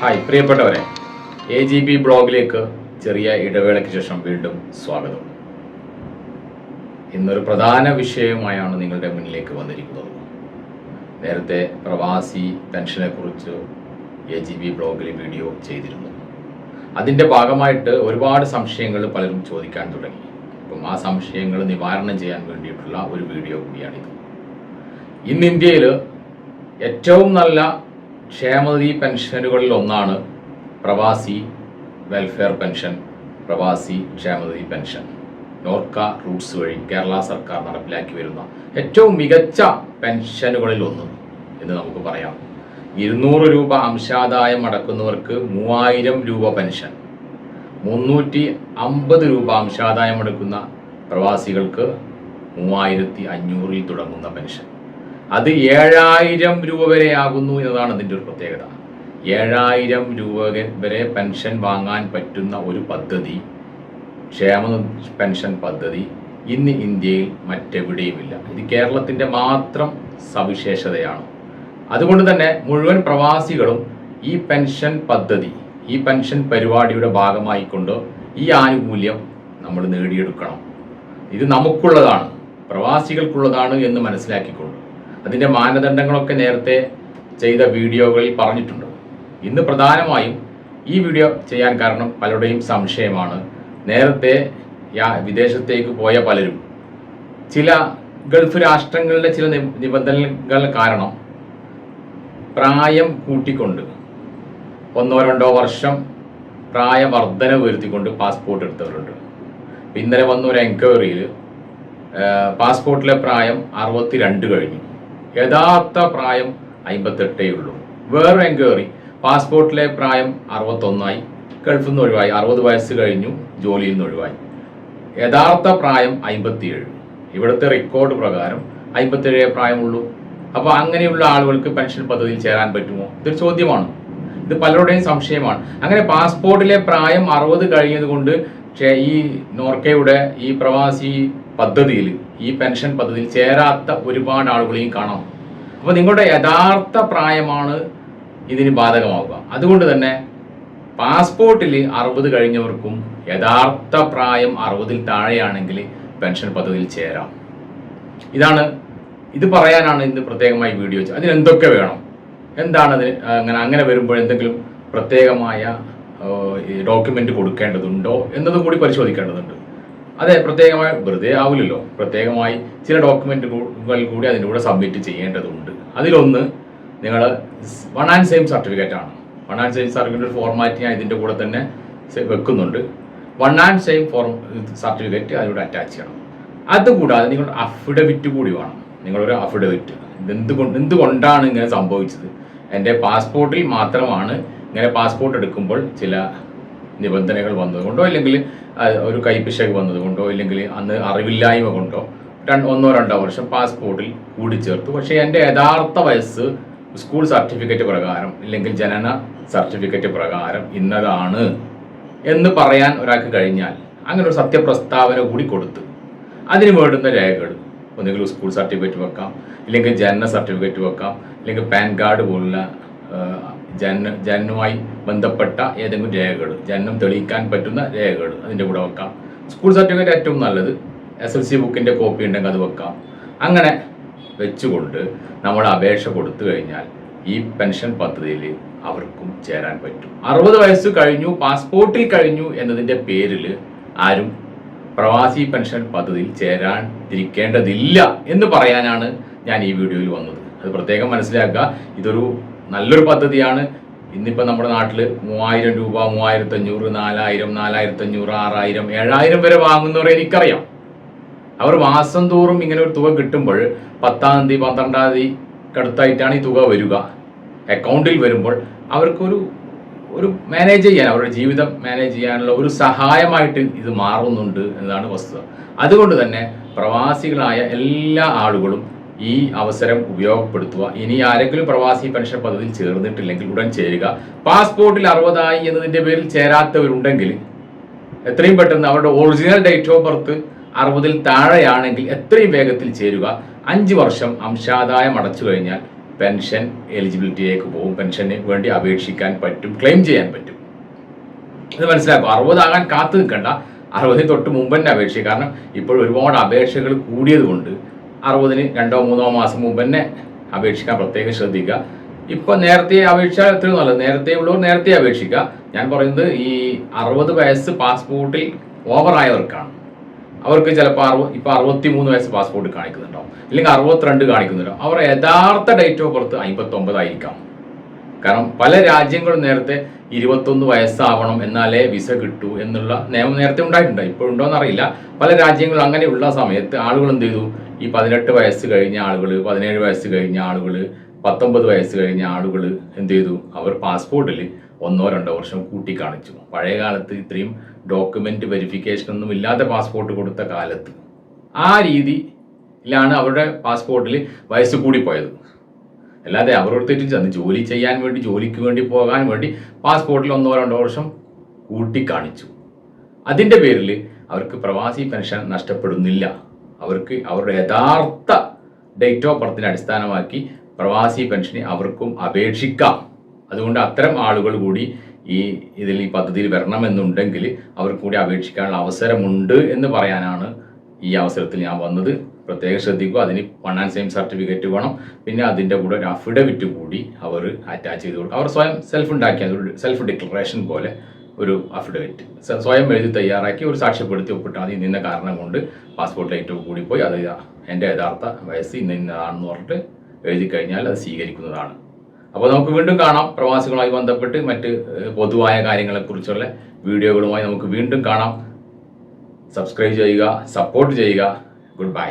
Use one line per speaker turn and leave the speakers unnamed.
Hi പ്രിയപ്പെട്ടവരെ. A G B ബ്ലോഗിലേക്ക് ചെറിയ ഇടവേളയ്ക്ക് ശേഷം വീണ്ടും സ്വാഗതം. ഇന്നൊരു പ്രധാന വിഷയമായാണ് നിങ്ങളുടെ മുന്നിലേക്ക് വന്നിരിക്കുന്നത്. നേരത്തെ പ്രവാസി പെൻഷനെ കുറിച്ച് എ ജി ബി ബ്ലോഗിൽ വീഡിയോ ചെയ്തിരുന്നു. അതിന്റെ ഭാഗമായിട്ട് ഒരുപാട് സംശയങ്ങൾ പലരും ചോദിക്കാൻ തുടങ്ങി. അപ്പം ആ സംശയങ്ങൾ നിവാരണം ചെയ്യാൻ വേണ്ടിയിട്ടുള്ള ഒരു വീഡിയോ കൂടിയാണിത്. ഇന്ന് ഇന്ത്യയിൽ ഏറ്റവും നല്ല ക്ഷേമനിധി പെൻഷനുകളിൽ ഒന്നാണ് പ്രവാസി വെൽഫെയർ പെൻഷൻ പ്രവാസി ക്ഷേമനിധി പെൻഷൻ. നോർക്ക റൂട്ട്സ് വഴി കേരള സർക്കാർ നടപ്പിലാക്കി വരുന്ന ഏറ്റവും മികച്ച പെൻഷനുകളിൽ ഒന്ന് എന്ന് നമുക്ക് പറയാം. ഇരുന്നൂറ് രൂപ അംശാദായം അടക്കുന്നവർക്ക് മൂവായിരം രൂപ പെൻഷൻ. മുന്നൂറ്റി അമ്പത് രൂപ അംശാദായം എടുക്കുന്ന പ്രവാസികൾക്ക് മൂവായിരത്തി അഞ്ഞൂറിൽ തുടങ്ങുന്ന പെൻഷൻ. അത് ഏഴായിരം രൂപ വരെ ആകുന്നു എന്നതാണ് അതിന്റെ ഒരു പ്രത്യേകത. ഏഴായിരം രൂപ വരെ പെൻഷൻ വാങ്ങാൻ പറ്റുന്ന ഒരു പദ്ധതി ക്ഷേമ പെൻഷൻ പദ്ധതി ഇന്ന് ഇന്ത്യയിൽ മറ്റെവിടെയുമില്ല. ഇത് കേരളത്തിന്റെ മാത്രം സവിശേഷതയാണ്. അതുകൊണ്ട് തന്നെ മുഴുവൻ പ്രവാസികളും ഈ പെൻഷൻ പദ്ധതി ഈ പെൻഷൻ പരിപാടിയുടെ ഭാഗമായിക്കൊണ്ട് ഈ ആനുകൂല്യം നമ്മൾ നേടിയെടുക്കണം. ഇത് നമുക്കുള്ളതാണ് പ്രവാസികൾക്കുള്ളതാണ് എന്ന് മനസ്സിലാക്കിക്കൊണ്ട്. അതിന്റെ മാനദണ്ഡങ്ങളൊക്കെ നേരത്തെ ചെയ്ത വീഡിയോകളിൽ പറഞ്ഞിട്ടുണ്ട്. ഇന്ന് പ്രധാനമായും ഈ വീഡിയോ ചെയ്യാൻ കാരണം പലരുടെയും സംശയമാണ്. നേരത്തെ വിദേശത്തേക്ക് പോയ പലരും ചില ഗൾഫ് രാഷ്ട്രങ്ങളിലെ ചില നിബന്ധനകൾ കാരണം പ്രായം കൂട്ടിക്കൊണ്ട് ഒന്നോ രണ്ടോ വർഷം പ്രായവർദ്ധന വരുത്തിക്കൊണ്ട് പാസ്പോർട്ട് എടുത്തവരുണ്ട്. ഇന്നലെ വന്ന ഒരു എൻക്വയറിയിൽ പാസ്പോർട്ടിലെ പ്രായം അറുപത്തി രണ്ട് കഴിഞ്ഞു. യഥാർത്ഥ പ്രായം അമ്പത്തെട്ടേ ഉള്ളൂ. വേറൊരു എൻക്വയറി പാസ്പോർട്ടിലെ പ്രായം അറുപത്തൊന്നായി. ഗൾഫിൽ നിന്ന് ഒഴിവായി. അറുപത് വയസ്സ് കഴിഞ്ഞു. ജോലിയിൽ നിന്ന് ഒഴിവായി. യഥാർത്ഥ പ്രായം അമ്പത്തിയേഴ്. ഇവിടുത്തെ റെക്കോർഡ് പ്രകാരം അമ്പത്തേഴേ പ്രായമുള്ളൂ. അപ്പോൾ അങ്ങനെയുള്ള ആളുകൾക്ക് പെൻഷൻ പദ്ധതിയിൽ ചേരാൻ പറ്റുമോ? ഇതൊരു ചോദ്യമാണ്. ഇത് പലരുടെയും സംശയമാണ്. അങ്ങനെ പാസ്പോർട്ടിലെ പ്രായം അറുപത് കഴിഞ്ഞത് കൊണ്ട് ഈ നോർക്കയുടെ ഈ പ്രവാസി പദ്ധതിയിൽ ഈ പെൻഷൻ പദ്ധതിയിൽ ചേരാത്ത ഒരുപാട് ആളുകളെയും കാണാം. അപ്പോൾ നിങ്ങളുടെ യഥാർത്ഥ പ്രായമാണ് ഇതിന് ബാധകമാവുക. അതുകൊണ്ട് തന്നെ പാസ്പോർട്ടിൽ അറുപത് കഴിഞ്ഞവർക്കും യഥാർത്ഥ പ്രായം അറുപതിൽ താഴെയാണെങ്കിൽ പെൻഷൻ പദ്ധതിയിൽ ചേരാം. ഇതാണ് ഇത് പറയാനാണ് ഇന്ന് പ്രത്യേകമായി വീഡിയോ ചെയ്തത് അതിനെന്തൊക്കെ വേണം? എന്താണ് അതിന് അങ്ങനെ അങ്ങനെ വരുമ്പോൾ എന്തെങ്കിലും പ്രത്യേകമായ ഡോക്യുമെന്റ് കൊടുക്കേണ്ടതുണ്ടോ എന്നതും കൂടി പരിശോധിക്കേണ്ടതുണ്ട്. അതെ പ്രത്യേകമായി വെറുതെ ആവില്ലല്ലോ പ്രത്യേകമായി ചില ഡോക്യുമെന്റുകൾ കൂടി അതിന്റെ കൂടെ സബ്മിറ്റ് ചെയ്യേണ്ടതുണ്ട്. അതിലൊന്ന് നിങ്ങൾ വൺ ആൻഡ് സെയിം സർട്ടിഫിക്കറ്റ് ആണ്. One and same certificate format ഞാൻ ഇതിന്റെ കൂടെ തന്നെ വെക്കുന്നുണ്ട്. One and same form certificate അതിലൂടെ അറ്റാച്ച് ചെയ്യണം. അതുകൂടാതെ നിങ്ങളുടെ അഫിഡവിറ്റ് കൂടി വേണം. നിങ്ങളൊരു അഫിഡവിറ്റ് ഇതെന്തുകൊണ്ട് എന്തുകൊണ്ടാണ് ഇങ്ങനെ സംഭവിച്ചത്? എന്റെ പാസ്പോർട്ടിൽ മാത്രമാണ് ഇങ്ങനെ പാസ്പോർട്ട് എടുക്കുമ്പോൾ ചില നിബന്ധനകൾ വന്നതുകൊണ്ടോ അല്ലെങ്കിൽ ഒരു കൈപ്പിശക് വന്നതുകൊണ്ടോ അല്ലെങ്കിൽ അന്ന് അറിവില്ലായ്മ കൊണ്ടോ രണ്ട് ഒന്നോ രണ്ടോ വർഷം പാസ്പോർട്ടിൽ കൂടിച്ചേർത്തു. പക്ഷേ എന്റെ യഥാർത്ഥ വയസ്സ് സ്കൂൾ സർട്ടിഫിക്കറ്റ് പ്രകാരം ഇല്ലെങ്കിൽ ജനന സർട്ടിഫിക്കറ്റ് പ്രകാരം ഇന്നതാണ് എന്ന് പറയാൻ ഒരാൾക്ക് കഴിഞ്ഞാൽ അങ്ങനെ ഒരു സത്യപ്രസ്താവന കൂടി കൊടുത്ത് അതിന് വേണ്ടുന്ന രേഖകൾ ഒന്നുകിൽ സ്കൂൾ സർട്ടിഫിക്കറ്റ് വെക്കാം ഇല്ലെങ്കിൽ ജനന സർട്ടിഫിക്കറ്റ് വെക്കാം ഇല്ലെങ്കിൽ പാൻ കാർഡ് പോലുള്ള ജന ജനനവുമായി ബന്ധപ്പെട്ട ഏതെങ്കിലും രേഖകൾ ജനനം തെളിയിക്കാൻ പറ്റുന്ന രേഖകൾ അതിന്റെ കൂടെ വെക്കാം. സ്കൂൾ സർട്ടിഫിക്കറ്റ് ഏറ്റവും നല്ലത് എസ് എൽ സി ബുക്കിന്റെ കോപ്പി ഉണ്ടെങ്കിൽ അത് വെക്കാം. അങ്ങനെ വെച്ചുകൊണ്ട് നമ്മൾ അപേക്ഷ കൊടുത്തു കഴിഞ്ഞാൽ ഈ പെൻഷൻ പദ്ധതിയിൽ അവർക്കും ചേരാൻ പറ്റും. അറുപത് വയസ്സ് കഴിഞ്ഞു പാസ്പോർട്ടിൽ കഴിഞ്ഞു എന്നതിന്റെ പേരിൽ ആരും പ്രവാസി പെൻഷൻ പദ്ധതിയിൽ ചേരാൻ തിരിക്കേണ്ടതില്ല എന്ന് പറയാനാണ് ഞാൻ ഈ വീഡിയോയിൽ വന്നത്. അത് പ്രത്യേകം മനസ്സിലാക്കുക. ഇതൊരു നല്ലൊരു പദ്ധതിയാണ്. ഇന്നിപ്പോൾ നമ്മുടെ നാട്ടിൽ മൂവായിരം രൂപ മൂവായിരത്തി അഞ്ഞൂറ് നാലായിരം നാലായിരത്തി അഞ്ഞൂറ് ആറായിരം ഏഴായിരം വരെ വാങ്ങുന്നവരെ എനിക്കറിയാം. അവർ മാസം തോറും ഇങ്ങനെ ഒരു തുക കിട്ടുമ്പോൾ പത്താം തീയതി പന്ത്രണ്ടാം തീയതി അടുത്തായിട്ടാണ് ഈ തുക വരിക. അക്കൗണ്ടിൽ വരുമ്പോൾ അവർക്കൊരു ഒരു മാനേജ് ചെയ്യാൻ അവരുടെ ജീവിതം മാനേജ് ചെയ്യാനുള്ള ഒരു സഹായമായിട്ട് ഇത് മാറുന്നുണ്ട് എന്നതാണ് വസ്തുത. അതുകൊണ്ട് തന്നെ പ്രവാസികളായ എല്ലാ ആളുകളും ഈ അവസരം ഉപയോഗപ്പെടുത്തുക. ഇനി ആരെങ്കിലും പ്രവാസി പെൻഷൻ പദ്ധതിയിൽ ചേർന്നിട്ടില്ലെങ്കിൽ ഉടൻ ചേരുക. പാസ്പോർട്ടിൽ അറുപതായി എന്നതിന്റെ പേരിൽ ചേരാത്തവരുണ്ടെങ്കിൽ എത്രയും പെട്ടെന്ന് അവരുടെ ഒറിജിനൽ ഡേറ്റ് ഓഫ് ബർത്ത് അറുപതിൽ താഴെയാണെങ്കിൽ എത്രയും വേഗത്തിൽ ചേരുക. അഞ്ച് വർഷം അംശാദായം അടച്ചു കഴിഞ്ഞാൽ പെൻഷൻ എലിജിബിലിറ്റിയിലേക്ക് പോകും. പെൻഷന് വേണ്ടി അപേക്ഷിക്കാൻ പറ്റും ക്ലെയിം ചെയ്യാൻ പറ്റും. ഇത് മനസ്സിലാക്കും അറുപതാകാൻ കാത്തു നിൽക്കണ്ട. അറുപതിന് തൊട്ട് മുമ്പ് തന്നെ അപേക്ഷിക്കുക. കാരണം ഇപ്പോൾ ഒരുപാട് അപേക്ഷകൾ കൂടിയത് കൊണ്ട് അറുപതിന് രണ്ടോ മൂന്നോ മാസം മുമ്പ് തന്നെ അപേക്ഷിക്കാൻ പ്രത്യേകം ശ്രദ്ധിക്കുക. ഇപ്പൊ നേരത്തെ അപേക്ഷിച്ചാൽ എത്രയും നല്ലത്. നേരത്തെ ഉള്ളവർ നേരത്തെ അപേക്ഷിക്കുക. ഞാൻ പറയുന്നത് ഈ അറുപത് വയസ്സ് പാസ്പോർട്ടിൽ ഓവറായവർക്കാണ്. അവർക്ക് ചിലപ്പോൾ അറുപത് ഇപ്പൊ അറുപത്തി മൂന്ന് വയസ്സ് പാസ്പോർട്ട് കാണിക്കുന്നുണ്ടാവും. അല്ലെങ്കിൽ അറുപത്തിരണ്ട് കാണിക്കുന്നുണ്ടാവും അവർ യഥാർത്ഥ ഡേറ്റ് ഓഫ് ബർത്ത് അമ്പത്തൊമ്പതായിരിക്കാം കാരണം പല രാജ്യങ്ങളും നേരത്തെ ഇരുപത്തൊന്ന് വയസ്സാവണം എന്നാലേ വിസ കിട്ടൂ എന്നുള്ള നിയമം നേരത്തെ ഉണ്ടായിട്ടുണ്ട്. എന്ന് അറിയില്ല പല രാജ്യങ്ങളും അങ്ങനെയുള്ള സമയത്ത് ആളുകൾ എന്ത് ചെയ്തു? ഈ പതിനെട്ട് വയസ്സ് കഴിഞ്ഞ ആളുകൾ പതിനേഴ് വയസ്സ് കഴിഞ്ഞ ആളുകൾ പത്തൊമ്പത് വയസ്സ് കഴിഞ്ഞ ആളുകൾ എന്ത് ചെയ്തു? അവർ പാസ്പോർട്ടിൽ ഒന്നോ രണ്ടോ വർഷം കൂട്ടി കാണിച്ചു പഴയ കാലത്ത് ഇത്രയും ഡോക്യുമെന്റ് വെരിഫിക്കേഷൻ ഒന്നും ഇല്ലാത്ത പാസ്പോർട്ട് കൊടുത്ത കാലത്ത് ആ രീതിയിലാണ് അവരുടെ പാസ്പോർട്ടിൽ വയസ്സ് കൂടിപ്പോയത്. അല്ലാതെ അവരോടത്തേറ്റും ചെന്ന് ജോലി ചെയ്യാൻ വേണ്ടി ജോലിക്ക് വേണ്ടി പോകാൻ വേണ്ടി പാസ്പോർട്ടിൽ ഒന്നോ രണ്ടോ വർഷം കൂട്ടിക്കാണിച്ചു. അതിന്റെ പേരിൽ അവർക്ക് പ്രവാസി പെൻഷൻ നഷ്ടപ്പെടുന്നില്ല. അവർക്ക് അവരുടെ യഥാർത്ഥ ഡേറ്റ് ഓഫ് ബർത്തിനെ അടിസ്ഥാനമാക്കി പ്രവാസി പെൻഷന് അവർക്കും അപേക്ഷിക്കാം. അതുകൊണ്ട് അത്തരം ആളുകൾ കൂടി ഈ ഇതിൽ ഈ പദ്ധതിയിൽ വരണമെന്നുണ്ടെങ്കിൽ അവർക്ക് കൂടി അപേക്ഷിക്കാനുള്ള അവസരമുണ്ട് എന്ന് പറയാനാണ് ഈ അവസരത്തിൽ ഞാൻ വന്നത്. പ്രത്യേകം ശ്രദ്ധിക്കുക. അതിന് വൺ ആൻഡ് സെയിം സർട്ടിഫിക്കറ്റ് വേണം. പിന്നെ അതിന്റെ കൂടെ ഒരു അഫിഡവിറ്റ് കൂടി അവർ അറ്റാച്ച് ചെയ്ത് കൊടുക്കും. അവർ സ്വയം സെൽഫ് ഉണ്ടാക്കിയ സെൽഫ് ഡിക്ലറേഷൻ പോലെ ഒരു അഫിഡവിറ്റ് സ്വയം എഴുതി തയ്യാറാക്കി ഒരു സാക്ഷ്യപ്പെടുത്തി ഒപ്പിട്ടാൽ മതി ഇന്ന കാരണം കൊണ്ട് പാസ്പോർട്ട് ഏറ്റവും കൂടി പോയി. അത് എന്റെ യഥാർത്ഥ വയസ്സ് ഇന്ന ഇന്നതാണെന്ന് പറഞ്ഞിട്ട് എഴുതി കഴിഞ്ഞാൽ അത് സ്വീകരിക്കുന്നതാണ്. അപ്പോൾ നമുക്ക് വീണ്ടും കാണാം. പ്രവാസികളുമായി ബന്ധപ്പെട്ട് മറ്റ് പൊതുവായ കാര്യങ്ങളെക്കുറിച്ചുള്ള വീഡിയോകളുമായി നമുക്ക് വീണ്ടും കാണാം. സബ്സ്ക്രൈബ് ചെയ്യുക സപ്പോർട്ട് ചെയ്യുക. Good bye